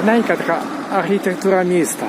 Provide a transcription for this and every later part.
гарненька така архітектура міста.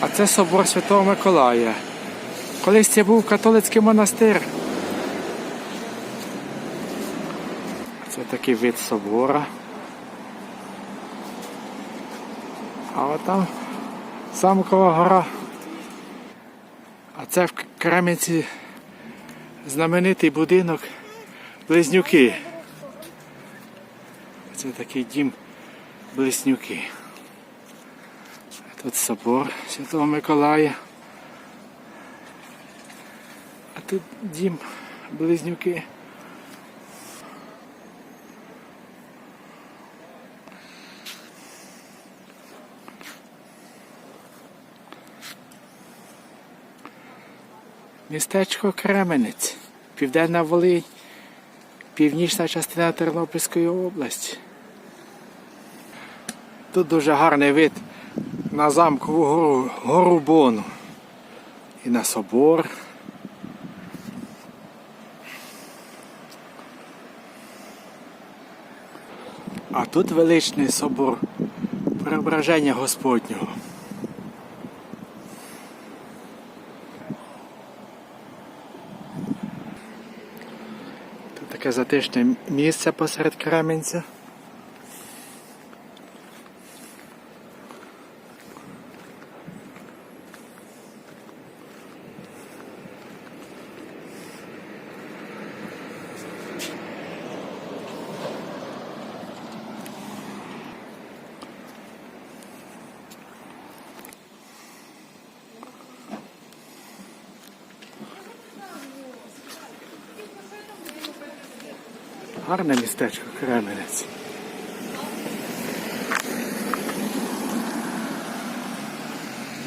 А це собор Святого Миколая. Колись це був католицький монастир. Це такий вид собора. А от там замкова гора. А це в Кременці знаменитий будинок Близнюки. Це такий дім Близнюки. Тут собор Святого Миколая. А тут дім Близнюки. Містечко Кременець, Південна Волинь, північна частина Тернопільської області. Тут дуже гарний вид на замкову гору, гору Бону і на собор. А тут величний собор Преображення Господнього. Тут таке затишне місце посеред Кременця. Гарне містечко Кременець.